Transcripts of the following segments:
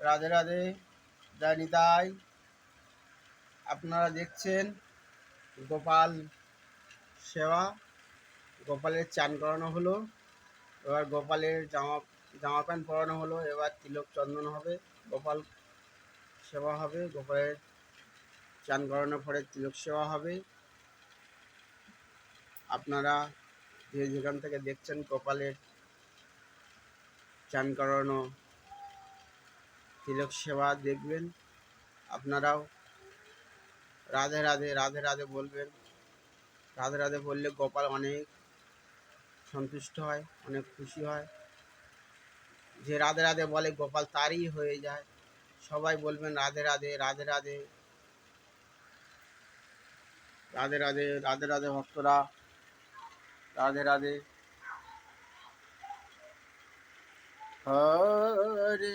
রাধে রাধে জানিতাই আপনারা দেখছেন গোপাল সেবা। গোপালের চান করানো হলো, এবার গোপালের জামা জামা প্যান্ট পরানো হলো, এবার তিলক চন্দন হবে, গোপাল সেবা হবে, গোপালের চান করানোর পরে তিলক সেবা হবে। আপনারা যে যেখান থেকে দেখছেন গোপালের চান করানো তিলক সেবা দেখবেন, আপনারাও রাধে রাধে রাধে রাধে বলবেন। রাধে রাধে বললে গোপাল অনেক সন্তুষ্ট হয়, অনেক খুশি হয়। যে রাধে রাধে বলে গোপাল তারই হয়ে যায়, সবাই বলবেন রাধে রাধে রাধে রাধে। রাধে রাধে রাধে রাধে ভক্তরা, রাধে রাধে। হরে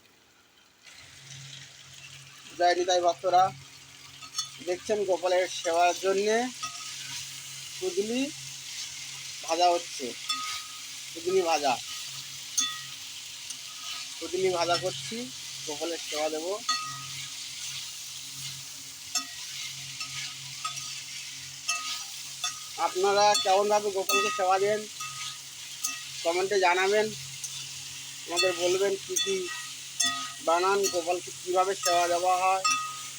জয় নিতাই ভক্তরা, দেখছেন গোপালের সেবার জন্যে কুদলি ভাজা হচ্ছে কুদলি ভাজা। কুদলি ভাজা করছি, গোপালের সেবা দেব। আপনারা কেমনভাবে গোপালকে সেবা দেন, কমেন্টে জানাবেন, আমাদের বলবেন কী কী বানান, গোপালকে কীভাবে সেবা দেওয়া হয়,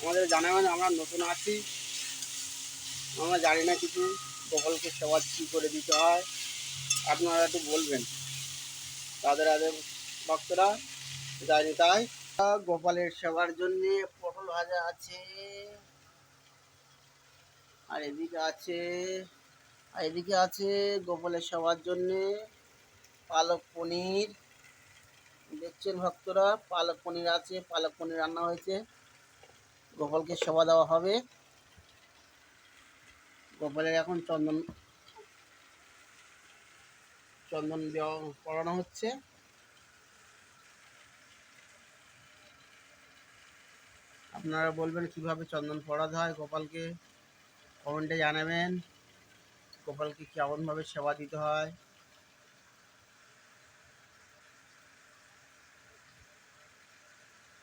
আমাদের জানা জানাবেন আমরা নতুন আছি। আমরা জানি না কিছু, গোপালকে সেবা কী করে দিতে হয়, আপনারা একটু বলবেন। তাদের আদের ভক্তরা জানি তাই। গোপালের সেবার জন্য পটল ভাজা আছে, আর এদিকে আছে, আর এদিকে আছে গোপালের সেবার জন্যে পালক পনির দেখছেন ভক্তরা, পালক পনির আছে, পালক পনির রান্না হয়েছে। গোপালকে সেবা দেওয়া হবে। গোপালের এখন চন্দন চন্দন দেওয়া, পড়ানো হচ্ছে। আপনারা বলবেন কীভাবে চন্দন পড়াতে হয় গোপালকে? কমেন্টে জানাবেন। গোপালকে কেমনভাবে সেবা দিতে হয়?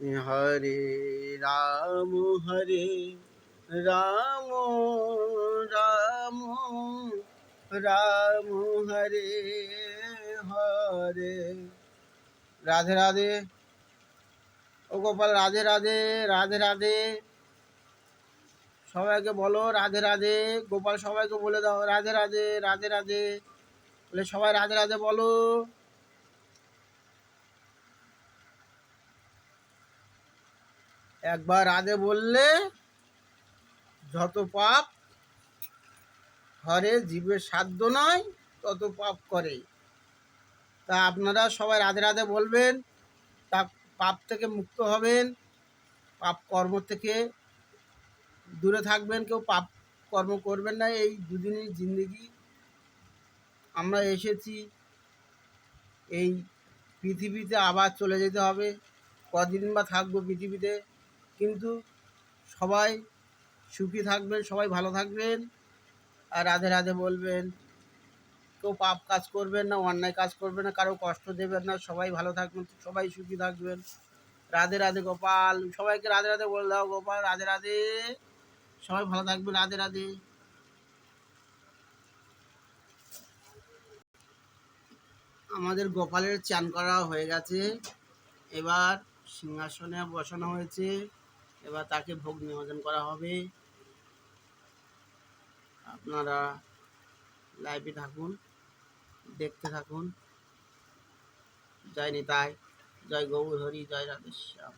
হরে রাম হরে রাম রাম রাম, হরে হরে। রাধে রাধে। ও গোপাল, রাধে রাধে রাধে রাধে। সবাইকে বলো, রাধে রাধে। গোপাল, সবাইকে বলে দাও, রাধে রাধে রাধে রাধে। বলে সবাই রাধে রাধে বলো। একবার রাধে বললে যত পাপ হরে, জীবের সাধ্য নয়, তত পাপ করে। তা আপনারা সবাই রাধে রাধে বলবেন, তা পাপ থেকে মুক্ত হবেন, পাপ কর্ম থেকে দূরে থাকবেন, কেউ পাপ কর্ম করবেন না। এই দুদিনই জিন্দগি আমরা এসেছি, এই পৃথিবীতে আবার চলে যেতে হবে। কদিন বা থাকব পৃথিবীতে কিন্তু সবাই সুখী থাকবেন, সবাই ভালো থাকবেন। আর রাধে রাধে বলবেন, কেউ পাপ কাজ করবেন না, অন্যায় কাজ করবেন না, কারও কষ্ট দেবেন না, সবাই ভালো থাকবেন, সবাই সুখী থাকবেন। রাধে রাধে গোপাল, সবাইকে রাধে রাধে বলে দাও গোপাল, রাধে রাধে। সবাই ভালো থাকবেন, রাধে রাধে। আমাদের গোপালের চান করা হয়ে গেছে। এবার সিংহাসনে বসানো হয়েছে। এবার তাকে ভোগ নিবেদন করা হবে। আপনারা লাইভে থাকুন, দেখতে থাকুন। জয় নিতাই, জয় গৌর হরি জয় রাধেশ্যাম।